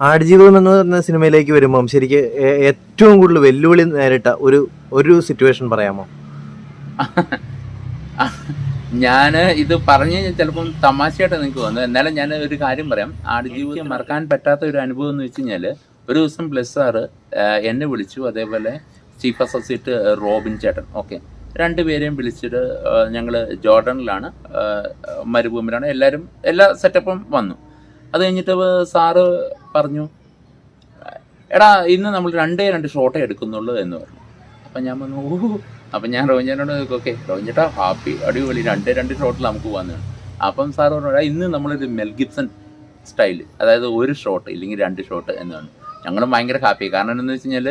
ആടുജീവിതം എന്ന് പറയുന്ന സിനിമയിലേക്ക് വരുമ്പം ശരിക്ക് ഏറ്റവും കൂടുതൽ വെല്ലുവിളി നേരിട്ട ഒരു ഒരു സിറ്റുവേഷൻ പറയാമോ? ഞാൻ ഇത് പറഞ്ഞു പറഞ്ഞ് ചിലപ്പം തമാശയായിട്ട് നിങ്ങൾക്ക് തോന്നുന്നു എന്നാലും ഞാൻ ഒരു കാര്യം പറയാം. ആടുജീവിതം മറക്കാൻ പറ്റാത്ത ഒരു അനുഭവം എന്ന് വെച്ച് കഴിഞ്ഞാൽ ഒരു ദിവസം പ്ലസ് സാറ് എന്നെ വിളിച്ചു. അതേപോലെ ചീഫ് അസോസിയേറ്റ് റോബിൻ ചേട്ടൻ. ഓക്കെ. രണ്ടുപേരെയും വിളിച്ചിട്ട് ഞങ്ങൾ ജോർഡനിലാണ് മരുഭൂമിയിലാണ്. എല്ലാവരും എല്ലാ സെറ്റപ്പും വന്നു. അത് കഴിഞ്ഞിട്ട് സാറ് പറഞ്ഞു. എടാ ഇന്ന് നമ്മൾ രണ്ടേ രണ്ട് ഷോട്ടേ എടുക്കുന്നുള്ളൂ എന്ന് പറഞ്ഞു. അപ്പം ഞാൻ പറഞ്ഞു ഓ അപ്പം ഞാൻ റോഞ്ചനോട് ഓക്കെ റോഞ്ചേട്ടാ ഹാപ്പി അടിപൊളി രണ്ടേ രണ്ട് ഷോട്ടിൽ നമുക്ക് വന്നു അപ്പം സാർ പറഞ്ഞു "എടാ, ഇന്ന് നമ്മളൊരു മെൽഗിപ്സൺ സ്റ്റൈൽ അതായത് ഒരു ഷോട്ട് ഇല്ലെങ്കിൽ രണ്ട് ഷോട്ട് എന്ന് പറഞ്ഞു. ഞങ്ങളും ഭയങ്കര ഹാപ്പി. കാരണം എന്താണെന്ന് വെച്ച് കഴിഞ്ഞാൽ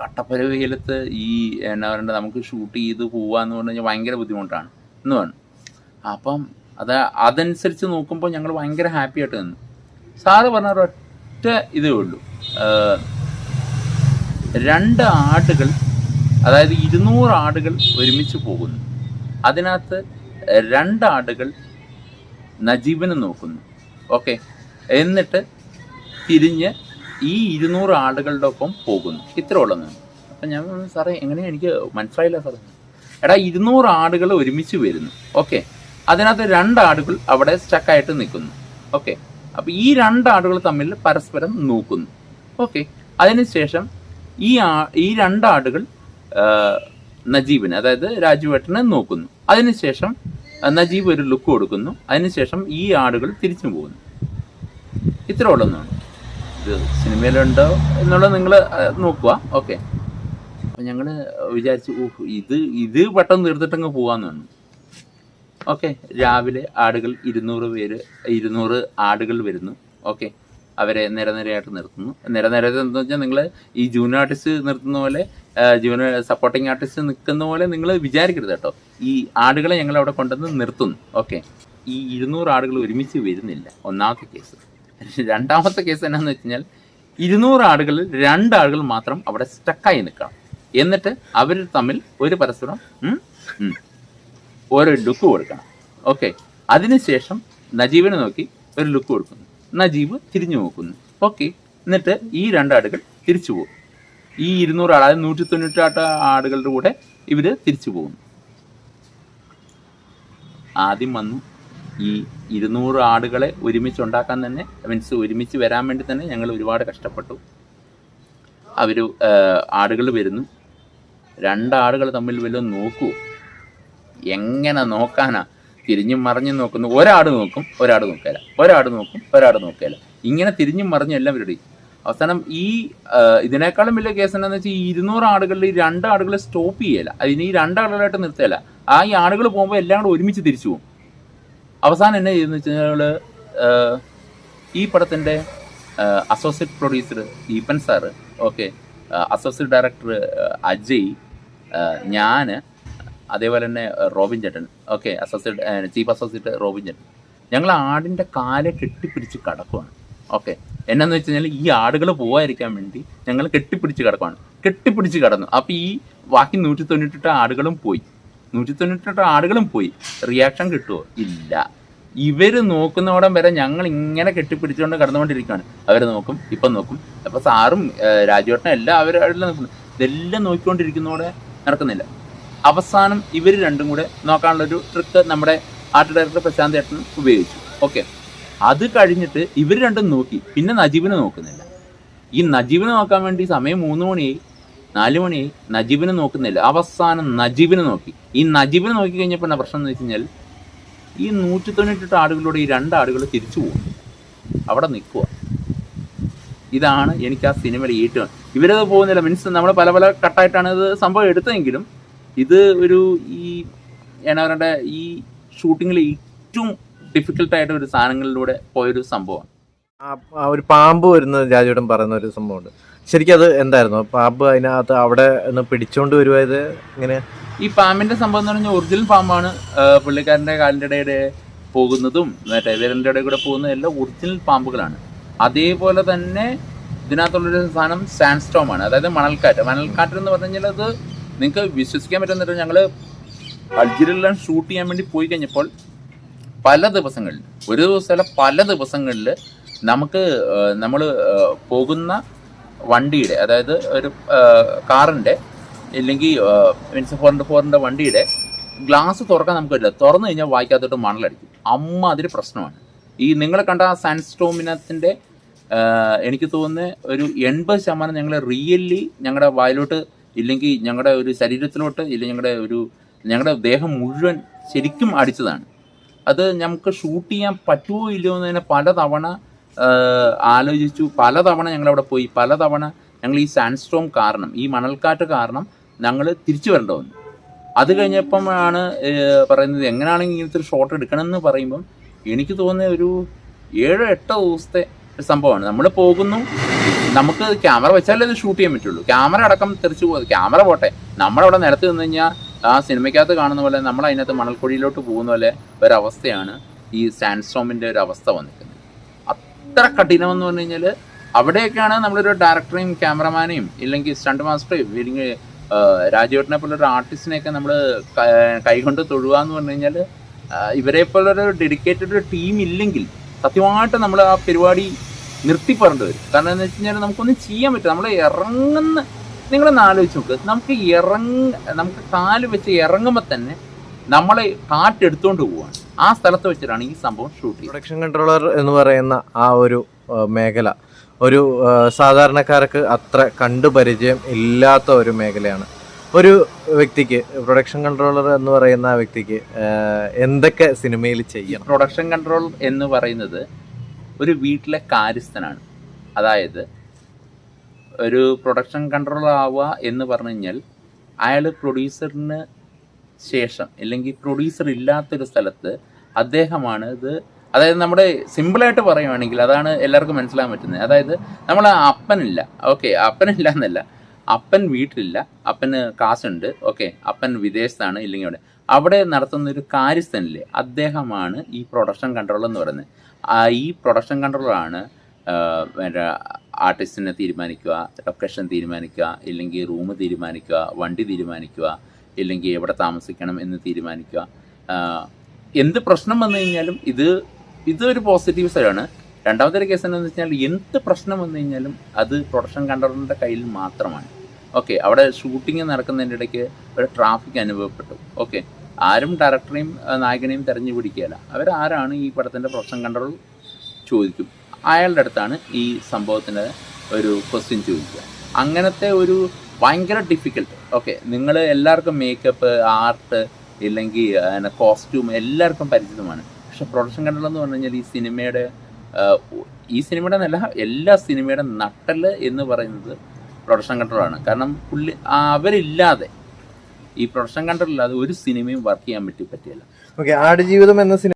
കട്ടപ്പര വെയിലത്ത് ഈ എന്നാ പറയണ്ട നമുക്ക് ഷൂട്ട് ചെയ്ത് പോവാന്ന് പറഞ്ഞു ഭയങ്കര ബുദ്ധിമുട്ടാണ് എന്ന് പറഞ്ഞു. അപ്പം അത് അതനുസരിച്ച് നോക്കുമ്പോൾ ഞങ്ങൾ ഭയങ്കര ഹാപ്പി ആയിട്ട് നിന്നു. സാറ് പറഞ്ഞ ഒരൊറ്റ ഇതേ ഉള്ളൂ. രണ്ട് ആടുകൾ അതായത് ഇരുന്നൂറ് ആടുകൾ ഒരുമിച്ച് പോകുന്നു. അതിനകത്ത് രണ്ട് ആടുകൾ നജീബിനെ നോക്കുന്നു. ഓക്കെ. എന്നിട്ട് തിരിഞ്ഞ് ഈ ഇരുന്നൂറ് ആടുകളുടെ ഒപ്പം പോകുന്നു. ഇത്ര ഉള്ളതാണ് അപ്പം ഞാൻ സാറേ എങ്ങനെയാണ് എനിക്ക് മനസ്സിലായില്ല സാറേ. എടാ ഇരുന്നൂറ് ആടുകൾ ഒരുമിച്ച് വരുന്നു. ഓക്കെ. അതിനകത്ത് രണ്ട് ആടുകൾ അവിടെ സ്റ്റക്കായിട്ട് നിൽക്കുന്നു. ഓക്കെ. അപ്പോൾ ഈ രണ്ട് ആടുകൾ തമ്മിൽ പരസ്പരം നോക്കുന്നു. ഓക്കെ അതിനുശേഷം ഈ ആ ഈ രണ്ട് ആടുകൾ നജീബിന് അതായത് രാജുവേട്ടനെ നോക്കുന്നു. അതിനുശേഷം നജീബ് ഒരു ലുക്ക് കൊടുക്കുന്നു. അതിനുശേഷം ഈ ആടുകൾ തിരിച്ചു പോകുന്നു. ഇത്ര ഉള്ളതാണ് ഇത് സിനിമയിലുണ്ടോ എന്നുള്ളത് നിങ്ങൾ നോക്കുക. ഓക്കെ അപ്പം ഞങ്ങൾ വിചാരിച്ചു ഇത് ഇത് പെട്ടെന്ന് തീർത്തിട്ടങ്ങ് പോകാമെന്നാണ് ഓക്കെ രാവിലെ ആടുകൾ ഇരുന്നൂറ് പേര് ഇരുന്നൂറ് ആടുകൾ വരുന്നു. ഓക്കെ അവരെ നിരനിരയായിട്ട് നിർത്തുന്നു. നിരനിരയായിട്ട് എന്ന് വെച്ചാൽ നിങ്ങൾ ഈ ജൂനിയർ ആർട്ടിസ്റ്റ് നിർത്തുന്ന പോലെ ജൂനിയർ സപ്പോർട്ടിങ് ആർട്ടിസ്റ്റ് നിൽക്കുന്ന പോലെ നിങ്ങൾ വിചാരിക്കരുത് കേട്ടോ. ഈ ആടുകളെ ഞങ്ങൾ അവിടെ കൊണ്ടുവന്ന് നിർത്തുന്നു. ഓക്കെ ഈ ഇരുന്നൂറ് ആടുകൾ ഒരുമിച്ച് വരുന്നില്ല. ഒന്നാമത്തെ കേസ് രണ്ടാമത്തെ കേസ് എന്നാന്ന് വെച്ച് കഴിഞ്ഞാൽ ഇരുന്നൂറ് ആടുകളിൽ രണ്ടാളുകൾ മാത്രം അവിടെ സ്റ്റക്കായി നിൽക്കണം. എന്നിട്ട് അവർ തമ്മിൽ ഒരു പരസ്പരം ഒരു ലുക്ക് കൊടുക്കണം. ഓക്കെ അതിനുശേഷം നജീബിനെ നോക്കി ഒരു ലുക്ക് കൊടുക്കുന്നു. നജീബ് തിരിഞ്ഞു നോക്കുന്നു. ഓക്കെ എന്നിട്ട് ഈ രണ്ടാടുകൾ തിരിച്ചു പോകും. ഈ ഇരുന്നൂറ് ആൾ അതായത് നൂറ്റി തൊണ്ണൂറ്റാട്ട് ആടുകളുടെ കൂടെ ഇവർ തിരിച്ചു പോകുന്നു. ആദ്യം വന്നു ഈ ഇരുന്നൂറ് ആടുകളെ ഒരുമിച്ച് ഉണ്ടാക്കാൻ തന്നെ മീൻസ് ഒരുമിച്ച് വരാൻ വേണ്ടി തന്നെ ഞങ്ങൾ ഒരുപാട് കഷ്ടപ്പെട്ടു. അവർ ആടുകൾ വരുന്നു. രണ്ടാടുകൾ തമ്മിൽ വല്ലതും നോക്കൂ. എങ്ങനെ നോക്കാനാ? തിരിഞ്ഞും മറിഞ്ഞും നോക്കുന്നു. ഒരാട് നോക്കും ഒരാട് നോക്കില്ല ഒരാട് നോക്കും ഒരാട് നോക്കില്ല ഇങ്ങനെ തിരിഞ്ഞും മറിഞ്ഞും എല്ലാം ഇവരുടെ അവസാനം ഈ ഇതിനേക്കാളും വലിയ കേസ് എന്താണെന്ന് വെച്ചാൽ ഈ ഇരുന്നൂറ് ആടുകളിൽ രണ്ട് ആടുകൾ സ്റ്റോപ്പ് ചെയ്യല. അതിന് ഈ രണ്ട് ആടുകളായിട്ട് നിർത്തിയല്ല ആ ഈ ആടുകൾ പോകുമ്പോൾ എല്ലാം കൂടെ ഒരുമിച്ച് തിരിച്ചു പോകും. അവസാനം എന്നെ ചെയ്തെന്ന് വെച്ച് കഴിഞ്ഞാൽ ഈ പടത്തിന്റെ associate producer Eappen sir okay associate director Ajay ഞാൻ അതേപോലെ തന്നെ റോബിൻ ചേട്ടൻ. Okay associate chief associate Robin ചേട്ടൻ. ഞങ്ങൾ ആടിന്റെ കാലെ കെട്ടിപ്പിടിച്ച് കിടക്കുവാണ്. ഓക്കെ എന്നാന്ന് വെച്ച് കഴിഞ്ഞാൽ ഈ ആടുകൾ പോകാതിരിക്കാൻ വേണ്ടി ഞങ്ങൾ കെട്ടിപ്പിടിച്ച് കിടക്കുവാണ്. കെട്ടിപ്പിടിച്ച് കിടന്നു. അപ്പോൾ ഈ ബാക്കി നൂറ്റി തൊണ്ണൂറ്റെട്ട് ആടുകളും പോയി. നൂറ്റി തൊണ്ണൂറ്റെട്ട് ആടുകളും പോയി. റിയാക്ഷൻ കിട്ടുമോ ഇല്ല. ഇവർ നോക്കുന്നോടം വരെ ഞങ്ങൾ ഇങ്ങനെ കെട്ടിപ്പിടിച്ചുകൊണ്ട് കിടന്നുകൊണ്ടിരിക്കുകയാണ് അവർ നോക്കും ഇപ്പം നോക്കും. അപ്പോൾ സാറും രാജുവേട്ടനും എല്ലാം അവരെല്ലാം നോക്കുന്നു. ഇതെല്ലാം നോക്കിക്കൊണ്ടിരിക്കുന്നതോടെ നടക്കുന്നില്ല. അവസാനം ഇവർ രണ്ടും കൂടെ നോക്കാനുള്ളൊരു ട്രിക്ക് നമ്മുടെ ആർട്ട് ഡയറക്ടർ പ്രശാന്ത് ഏട്ടൻ ഉപയോഗിച്ചു. ഓക്കെ അത് കഴിഞ്ഞിട്ട് ഇവർ രണ്ടും നോക്കി. പിന്നെ നജീബിനെ നോക്കുന്നില്ല. ഈ നജീബിനെ നോക്കാൻ വേണ്ടി സമയം മൂന്ന് മണിയായി നാല് മണിയായി. നജീബിനെ നോക്കുന്നില്ല. അവസാനം നജീബിനെ നോക്കി. ഈ നജീബിനെ നോക്കി കഴിഞ്ഞപ്പോൾ എന്നാ പ്രശ്നം എന്ന് വെച്ച് കഴിഞ്ഞാൽ ഈ നൂറ്റി തൊണ്ണൂറ്റെട്ട് ആടുകളോട് ഈ രണ്ട് ആടുകൾ തിരിച്ചു പോകും. അവിടെ നിൽക്കുക. ഇതാണ് എനിക്ക് ആ സിനിമയിൽ ഏറ്റവും ഇവരത് പോകുന്നില്ല. മീൻസ് നമ്മൾ പല പല കട്ടായിട്ടാണ് ഇത് സംഭവം എടുത്തതെങ്കിലും ഇത് ഒരു ഈ എന്നാ പറയണ്ട ഈ ഷൂട്ടിങ്ങിൽ ഏറ്റവും ഡിഫിക്കൽട്ടായിട്ട് ഒരു സാധനങ്ങളിലൂടെ പോയൊരു സംഭവമാണ്. ഒരു പാമ്പ് വരുന്ന രാജുവേട്ടൻ പറയുന്ന ഒരു സംഭവമുണ്ട്. ശരിക്കും അത് എന്തായിരുന്നു? പാമ്പ് അതിനകത്ത് അവിടെ ഒന്ന് പിടിച്ചോണ്ട് വരുവായത് ഇങ്ങനെ? ഈ പാമ്പിന്റെ സംഭവം എന്ന് പറഞ്ഞാൽ ഒറിജിനൽ പാമ്പാണ്. പുള്ളിക്കാരന്റെ കാലിന്റെ ഇടയുടെ പോകുന്നതും മറ്റേ വിരലിന്റെ ഇടയിൽ കൂടെ പോകുന്നതും എല്ലാം ഒറിജിനൽ പാമ്പുകളാണ്. അതേപോലെ തന്നെ ഇതിനകത്തുള്ളൊരു സാധനം സാൻഡ് സ്റ്റോം ആണ് അതായത് മണൽക്കാറ്റ്. മണൽക്കാറ്റ് എന്ന് പറഞ്ഞു കഴിഞ്ഞാൽ അത് നിങ്ങൾക്ക് വിശ്വസിക്കാൻ പറ്റുന്നില്ല ഞങ്ങൾ അൾജീരിയയിലെല്ലാം ഷൂട്ട് ചെയ്യാൻ വേണ്ടി പോയി കഴിഞ്ഞപ്പോൾ പല ദിവസങ്ങളിൽ ഒരു ദിവസമല്ല പല ദിവസങ്ങളിൽ നമുക്ക് നമ്മൾ പോകുന്ന വണ്ടിയുടെ അതായത് ഒരു കാറിന്റെ ഇല്ലെങ്കിൽ മീൻസ് ഫോർ ഇന്റു ഫോറിന്റെ വണ്ടിയുടെ ഗ്ലാസ് തുറക്കാൻ നമുക്ക് പറ്റില്ല. തുറന്നു കഴിഞ്ഞാൽ വായിക്കാത്തോട്ട് മണലടിക്കും. അമ്മ അതിന് പ്രശ്നമാണ്. ഈ നിങ്ങൾ കണ്ട ആ സാൻസ്റ്റോമിനത്തിന്റെ എനിക്ക് തോന്നുന്നത് ഒരു എൺപത് ശതമാനം ഞങ്ങൾ റിയലി ഞങ്ങളുടെ വായിലോട്ട് ഇല്ലെങ്കിൽ ഞങ്ങളുടെ ഒരു ശരീരത്തിലോട്ട് ഇല്ലെങ്കിൽ ഞങ്ങളുടെ ഒരു ഞങ്ങളുടെ ദേഹം മുഴുവൻ ശരിക്കും അടിച്ചതാണ്. അത് നമുക്ക് ഷൂട്ട് ചെയ്യാൻ പറ്റുമോ ഇല്ലയോ എന്നതിനെ പലതവണ ആലോചിച്ചു. പലതവണ ഞങ്ങളവിടെ പോയി. പലതവണ ഞങ്ങൾ ഈ സാൻഡ്സ്റ്റോം കാരണം ഈ മണൽക്കാറ്റ് കാരണം ഞങ്ങൾ തിരിച്ചു വരേണ്ട വന്നു. അത് കഴിഞ്ഞപ്പം ആണ് പറയുന്നത് എങ്ങനെയാണെങ്കിൽ ഇങ്ങനത്തെ ഒരു ഷോട്ട് എടുക്കണമെന്ന് പറയുമ്പം എനിക്ക് തോന്നിയ ഒരു ഏഴോ എട്ടോ ദിവസത്തെ ഒരു സംഭവമാണ്. നമ്മൾ പോകുന്നു. നമുക്ക് ക്യാമറ വെച്ചാലേ ഇത് ഷൂട്ട് ചെയ്യാൻ പറ്റുള്ളൂ. ക്യാമറ അടക്കം തെറിച്ചു പോകുന്നത് ക്യാമറ പോട്ടെ. നമ്മളവിടെ നിലത്ത് നിന്ന് കഴിഞ്ഞാൽ ആ സിനിമയ്ക്കകത്ത് കാണുന്ന പോലെ നമ്മൾ അതിനകത്ത് മണൽക്കുഴിയിലോട്ട് പോകുന്ന പോലെ ഒരവസ്ഥയാണ് ഈ സാൻഡ്സ്റ്റോമിന്റെ ഒരു അവസ്ഥ വന്നിരിക്കുന്നത്. അത്ര കഠിനമെന്ന് പറഞ്ഞു കഴിഞ്ഞാൽ അവിടെയൊക്കെയാണ് നമ്മളൊരു ഡയറക്ടറെയും ക്യാമറമാനെയും ഇല്ലെങ്കിൽ സ്റ്റണ്ട് മാസ്റ്ററെയും ഇല്ലെങ്കിൽ രാജുവേട്ടനെ പോലൊരു ആർട്ടിസ്റ്റിനെയൊക്കെ നമ്മൾ കൈകൊണ്ട് തൊഴുക എന്ന് പറഞ്ഞു കഴിഞ്ഞാൽ ഇവരെ പോലൊരു ഡെഡിക്കേറ്റഡ് ടീം ഇല്ലെങ്കിൽ സത്യമായിട്ട് നമ്മൾ ആ പരിപാടി നിർത്തി പറഞ്ഞിട്ട് വരും. കാരണം എന്ന് വെച്ച് കഴിഞ്ഞാൽ നമുക്കൊന്നും ചെയ്യാൻ പറ്റില്ല. നമ്മൾ ഇറങ്ങുന്ന നിങ്ങളൊന്ന് ആലോചിച്ച് നോക്ക്. നമുക്ക് ഇറങ്ങ നമുക്ക് കാൽ വെച്ച് ഇറങ്ങുമ്പോൾ തന്നെ നമ്മളെ കാറ്റെടുത്തോണ്ട് പോവാണ്. ആ സ്ഥലത്ത് വെച്ചിട്ടാണ് ഈ സംഭവം ഷൂട്ട് ചെയ്യുന്നത് പ്രൊഡക്ഷൻ കൺട്രോളർ എന്ന് പറയുന്ന ആ ഒരു മേഖല. ഒരു സാധാരണക്കാർക്ക് അത്ര കണ്ടു പരിചയം ഇല്ലാത്ത ഒരു മേഖലയാണ്. ഒരു വ്യക്തിക്ക് പ്രൊഡക്ഷൻ കൺട്രോളർ എന്ന് പറയുന്ന ആ വ്യക്തിക്ക് എന്തൊക്കെ സിനിമയിൽ ചെയ്യണം? പ്രൊഡക്ഷൻ കൺട്രോൾ എന്ന് പറയുന്നത് ഒരു വീട്ടിലെ കാര്യസ്ഥനാണ്. അതായത് ഒരു പ്രൊഡക്ഷൻ കൺട്രോളർ ആവുക എന്ന് പറഞ്ഞു കഴിഞ്ഞാൽ അയാൾ പ്രൊഡ്യൂസറിന് ശേഷം അല്ലെങ്കിൽ പ്രൊഡ്യൂസർ ഇല്ലാത്തൊരു സ്ഥലത്ത് അദ്ദേഹമാണ് ഇത് അതായത് നമ്മുടെ സിമ്പിളായിട്ട് പറയുവാണെങ്കിൽ അതാണ് എല്ലാവർക്കും മനസ്സിലാക്കാൻ പറ്റുന്നത്. അതായത് നമ്മൾ അപ്പനില്ല. ഓക്കെ അപ്പനില്ല എന്നല്ല. അപ്പൻ വീട്ടിലില്ല. അപ്പന് കാശുണ്ട്. ഓക്കെ അപ്പൻ വിദേശത്താണ് ഇല്ലെങ്കിൽ അവിടെ. അവിടെ നടത്തുന്ന ഒരു കാര്യസ്ഥനില്ലേ അദ്ദേഹമാണ് ഈ പ്രൊഡക്ഷൻ കൺട്രോൾ എന്ന് പറയുന്നത്. ഈ പ്രൊഡക്ഷൻ കൺട്രോളാണ് ആർട്ടിസ്റ്റിനെ തീരുമാനിക്കുക ലൊക്കേഷൻ തീരുമാനിക്കുക ഇല്ലെങ്കിൽ റൂം തീരുമാനിക്കുക വണ്ടി തീരുമാനിക്കുക ഇല്ലെങ്കിൽ എവിടെ താമസിക്കണം എന്ന് തീരുമാനിക്കുക. എന്ത് പ്രശ്നം വന്നു കഴിഞ്ഞാലും ഇത് ഇതൊരു പോസിറ്റീവ് സൈഡാണ് രണ്ടാമത്തെ കേസ് എന്താണെന്ന് വെച്ചാൽ എന്ത് പ്രശ്നം വന്നു കഴിഞ്ഞാലും അത് പ്രൊഡക്ഷൻ കൺട്രോളറിന്റെ കയ്യിൽ മാത്രമാണ്. ഓക്കെ അവിടെ ഷൂട്ടിങ് നടക്കുന്നതിന്റെ ഇടയ്ക്ക് ഒരു ട്രാഫിക് അനുഭവപ്പെട്ടു. ഓക്കെ ആരും ഡയറക്ടറെയും നായകനെയും തെരഞ്ഞു പിടിക്കുകയില്ല. അവരാരാണ് ഈ പടത്തിന്റെ പ്രൊഡക്ഷൻ കൺട്രോൾ ചോദിക്കും. അയാളുടെ അടുത്താണ് ഈ സംഭവത്തിന് ഒരു ക്വസ്റ്റ്യൻ ചോദിക്കുക. അങ്ങനത്തെ ഒരു ഭയങ്കര ഡിഫിക്കൽട്ട് ഓക്കെ നിങ്ങൾ എല്ലാവർക്കും മേക്കപ്പ് ആർട്ട് ഇല്ലെങ്കിൽ കോസ്റ്റ്യൂം എല്ലാവർക്കും പരിചിതമാണ്. പക്ഷെ പ്രൊഡക്ഷൻ കൺട്രോൾ എന്ന് പറഞ്ഞു കഴിഞ്ഞാൽ ഈ സിനിമയുടെ ഈ സിനിമയുടെ എന്നല്ല എല്ലാ സിനിമയുടെ നട്ടൽ എന്ന് പറയുന്നത് പ്രൊഡക്ഷൻ കൺട്രോളാണ് കാരണം പുള്ളി അവരില്ലാതെ ഈ പ്രൊഡക്ഷൻ കൺട്രോൾ ഇല്ലാതെ ഒരു സിനിമയും വർക്ക് ചെയ്യാൻ പറ്റി പറ്റിയല്ല. ഓക്കെ ആടുജീവിതം എന്ന സിനിമ